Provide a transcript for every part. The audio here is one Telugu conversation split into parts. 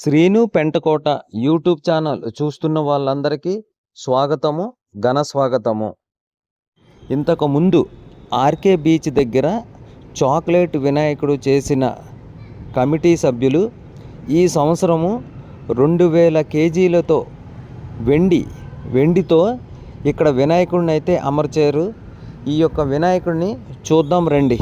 శ్రీను పెంటకోట యూట్యూబ్ ఛానల్ చూస్తున్న వాళ్ళందరికీ స్వాగతము ఘన స్వాగతము. ఇంతకు ముందు ఆర్కే బీచ్ దగ్గర చాక్లెట్ వినాయకుడు చేసిన కమిటీ సభ్యులు ఈ సంవత్సరము రెండు వేల కేజీలతో వెండి వెండితో ఇక్కడ వినాయకుడిని అయితే అమర్చారు. ఈ యొక్క వినాయకుడిని చూద్దాం రండి.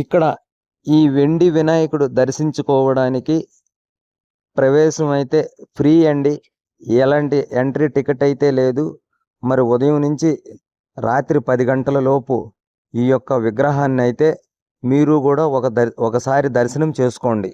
ఇక్కడ ఈ వెండి వినాయకుడు దర్శించుకోవడానికి ప్రవేశం అయితే ఫ్రీ అండి. ఎలాంటి ఎంట్రీ టికెట్ అయితే లేదు. మరి ఉదయం నుంచి రాత్రి పది గంటల లోపు ఈ యొక్క విగ్రహాన్ని అయితే మీరు కూడా ఒక దర్ ఒకసారి దర్శనం చేసుకోండి.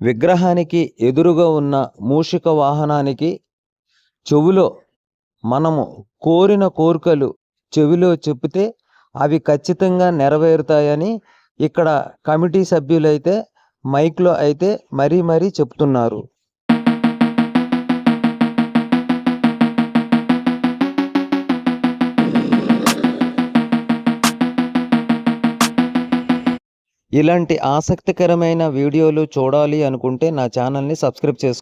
విగ్రహానికి ఎదురుగా ఉన్న మూషిక వాహనానికి చెవులో మనము కోరిన కోరికలు చెవిలో చెప్తే అవి ఖచ్చితంగా నెరవేరుతాయని ఇక్కడ కమిటీ సభ్యులైతే మైక్లో అయితే మరీ మరీ చెప్తున్నారు. ఇలాంటి ఆసక్తికరమైన వీడియోలు చూడాలి అనుకుంటే నా ఛానల్ని సబ్స్క్రైబ్ చేసుకో